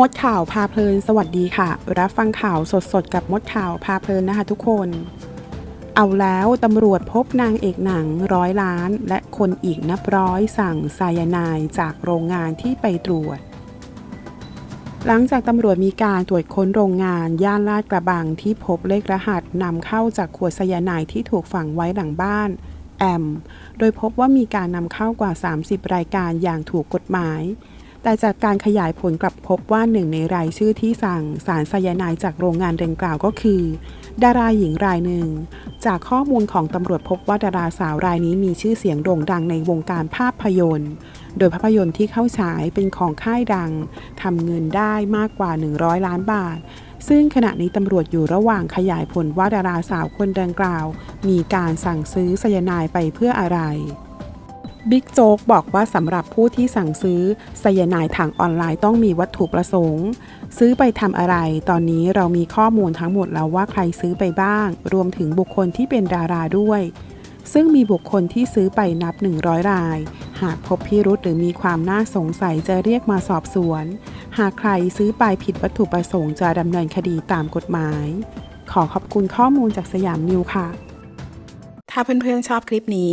มดข่าวพาเพลิน สวัสดีค่ะ รับฟังข่าวสดๆ กับมดข่าวพาเพลินนะคะทุกคน เอาแล้วตำรวจพบนางเอกหนังร้อยล้าน และคนอีกนับร้อยสั่งไซยานด์จากโรงงานที่ไปตรวจ หลังจากตำรวจมีการตรวจค้นโรงงาน ย่านลาดกระบังที่พบเลขรหัสนำเข้าจากขวดไซยานด์ที่ถูกฝังไว้หลังบ้านแอม โดยพบว่ามีการนำเข้ากว่า 30 รายการอย่างถูกกฎหมาย แต่จากการขยายผลกลับพบว่าหนึ่งในรายชื่อที่สั่งสารไซยาไนด์จากโรงงานดังกล่าวก็คือ ดาราหญิงรายหนึ่ง จากข้อมูลของตำรวจพบว่าดาราสาวรายนี้มีชื่อเสียงโด่งดังในวงการภาพยนตร์ โดยภาพยนตร์ที่เข้าฉายเป็นของค่ายดังทำเงินได้มากกว่า 100 ล้านบาท ซึ่งขณะนี้ตำรวจอยู่ระหว่างขยายผลว่าดาราสาวคนดังกล่าว มีการสั่งซื้อไซยาไนด์ไปเพื่ออะไร บิ๊กโจ๊กบอกว่าสำหรับผู้ที่สั่งซื้อไซยนด์ทางออนไลน์ต้องมีวัตถุประสงค์ ซื้อไปทำอะไร ตอนนี้เรามีข้อมูลทั้งหมดแล้วว่าใครซื้อไปบ้าง รวมถึงบุคคลที่เป็นดาราด้วย ซึ่งมีบุคคลที่ซื้อไปนับ 100 ราย หากพบพิรุษหรือมีความน่าสงสัยจะเรียกมาสอบสวน หากใครซื้อไปผิดวัตถุประสงค์จะดำเนินคดีตามกฎหมาย ขอขอบคุณข้อมูลจากสยามนิวค่ะ ถ้าเพื่อนๆชอบคลิปนี้